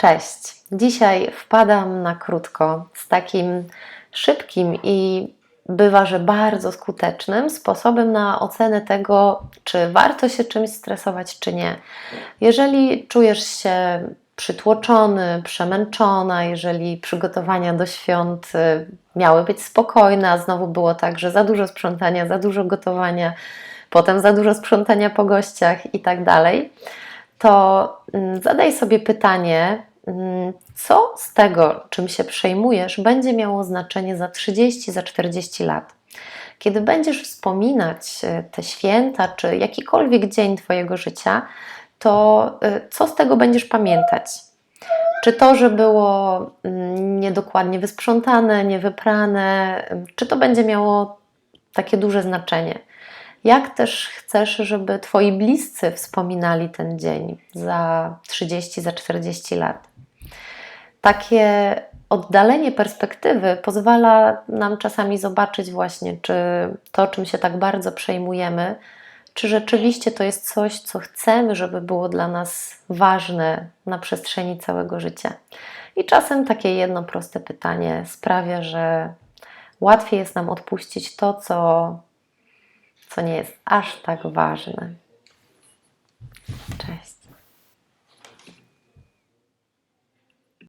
Cześć. Dzisiaj wpadam na krótko z takim szybkim i bywa, że bardzo skutecznym sposobem na ocenę tego, czy warto się czymś stresować, czy nie. Jeżeli czujesz się przytłoczony, przemęczona, jeżeli przygotowania do świąt y, miały być spokojne, a znowu było tak, że za dużo sprzątania, za dużo gotowania, potem za dużo sprzątania po gościach i tak dalej, to mm, zadaj sobie pytanie, co z tego, czym się przejmujesz, będzie miało znaczenie za 30, za 40 lat. Kiedy będziesz wspominać e, te święta, czy jakikolwiek dzień Twojego życia, to e, co z tego będziesz pamiętać? Czy to, że było mm, niedokładnie wysprzątane, niewyprane, czy to będzie miało takie duże znaczenie? Jak też chcesz, żeby Twoi bliscy wspominali ten dzień za 30, za 40 lat? Takie oddalenie perspektywy pozwala nam czasami zobaczyć właśnie, czy to, czym się tak bardzo przejmujemy, czy rzeczywiście to jest coś, co chcemy, żeby było dla nas ważne na przestrzeni całego życia. I czasem takie jedno proste pytanie sprawia, że łatwiej jest nam odpuścić to, co, co nie jest aż tak ważne.